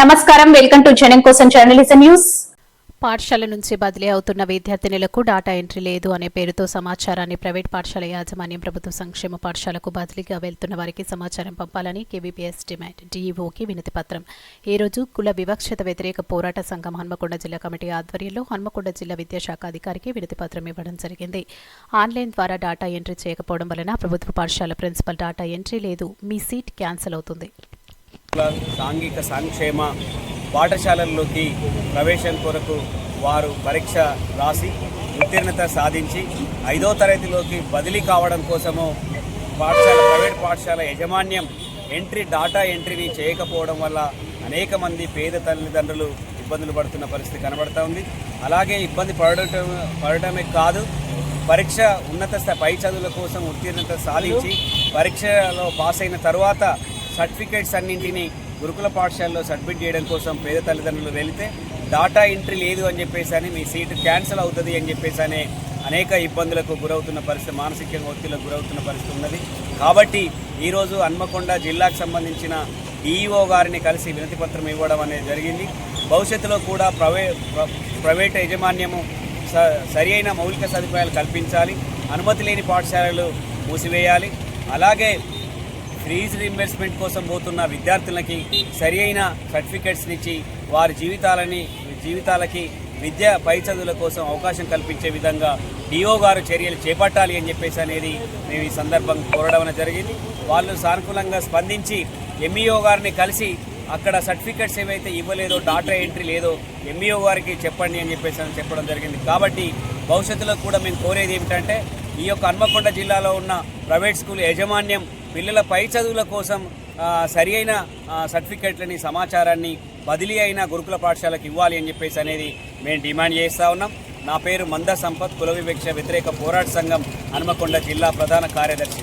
నమస్కారం. Welcome to జనం కోసం జర్నలిజం న్యూస్. పాఠశాల నుంచి బదిలీ అవుతున్న విద్యార్థినులకు డాటా ఎంట్రీ లేదు అనే పేరుతో సమాచారాన్ని ప్రైవేట్ పాఠశాల యాజమాన్యం ప్రభుత్వ సంక్షేమ పాఠశాలకు బదిలీగా వెళ్తున్న వారికి సమాచారం పంపాలని కేవీపీఎస్ డిమాండ్ డీఈఓకి వినతి పత్రం. ఈ రోజు కుల వివక్షత వ్యతిరేక పోరాట సంఘం హన్మకొండ జిల్లా కమిటీ ఆధ్వర్యంలో హన్మకొండ జిల్లా విద్యాశాఖ అధికారికి వినతి పత్రం ఇవ్వడం జరిగింది. ఆన్లైన్ ద్వారా డాటా ఎంట్రీ చేయకపోవడం వలన ప్రభుత్వ పాఠశాల ప్రిన్సిపల్ డాటా ఎంట్రీ లేదు. మీ సీట్ క్యాన్సిల్ అవుతుంది. సాంఘిక సంక్షేమ పాఠశాలల్లోకి ప్రవేశం కొరకు వారు పరీక్ష రాసి ఉత్తీర్ణత సాధించి ఐదో తరగతిలోకి బదిలీ కావడం కోసము పాఠశాల ప్రైవేట్ పాఠశాల యాజమాన్యం ఎంట్రీ డాటా ఎంట్రీని చేయకపోవడం వల్ల అనేక మంది పేద తల్లిదండ్రులు ఇబ్బందులు పడుతున్న పరిస్థితి కనబడుతూ ఉంది. అలాగే ఇబ్బంది పడటం పడటమే కాదు పరీక్ష ఉన్నత స్థాయి పై చదువుల కోసం ఉత్తీర్ణత సాధించి పరీక్షలో పాస్ అయిన తర్వాత సర్టిఫికేట్స్ అన్నింటినీ గురుకుల పాఠశాలలో సబ్మిట్ చేయడం కోసం పేద తల్లిదండ్రులు వెళితే డాటా ఎంట్రీ లేదు అని చెప్పేసి అని మీ సీటు క్యాన్సిల్ అవుతుంది అని చెప్పేసి అనే అనేక ఇబ్బందులకు గురవుతున్న పరిస్థితి మానసికంగా ఒత్తిళ్ళకు గురవుతున్న పరిస్థితి ఉన్నది. కాబట్టి ఈరోజు హన్మకొండ జిల్లాకు సంబంధించిన ఈఈఓ గారిని కలిసి వినతి పత్రం ఇవ్వడం అనేది జరిగింది. భవిష్యత్తులో కూడా ప్రైవే ప్ర- ప్రైవేట్ యాజమాన్యము స సరి అయిన మౌలిక సదుపాయాలు కల్పించాలి. అనుమతి లేని పాఠశాలలు మూసివేయాలి. అలాగే ఫీజు రీఇంబర్స్మెంట్ కోసం పోతున్న విద్యార్థులకి సరి అయిన సర్టిఫికెట్స్ని ఇచ్చి వారి జీవితాలని జీవితాలకి విద్య పై చదువుల కోసం అవకాశం కల్పించే విధంగా డిఓ గారు చర్యలు చేపట్టాలి అని చెప్పేసి అనేది మేము ఈ సందర్భం కోరడం అనేది జరిగింది. వాళ్ళు సానుకూలంగా స్పందించి ఎంఈఓ గారిని కలిసి అక్కడ సర్టిఫికెట్స్ ఏవైతే ఇవ్వలేదో డాటా ఎంట్రీ లేదో ఎంఈఓ గారికి చెప్పండి అని చెప్పేసి అని చెప్పడం జరిగింది. కాబట్టి భవిష్యత్తులో కూడా మేము కోరేది ఏమిటంటే ఈ యొక్క హన్మకొండ జిల్లాలో ఉన్న ప్రైవేట్ స్కూల్ యాజమాన్యం పిల్లల పై చదువుల కోసం సరి అయిన సర్టిఫికెట్లని సమాచారాన్ని బదిలీ అయిన గురుకుల పాఠశాలకు ఇవ్వాలి అని చెప్పేసి అనేది మేము డిమాండ్ చేస్తూ ఉన్నాం. నా పేరు మంద సంపత్ కుల వివక్ష వ్యతిరేక పోరాట సంఘం హన్మకొండ జిల్లా ప్రధాన కార్యదర్శి.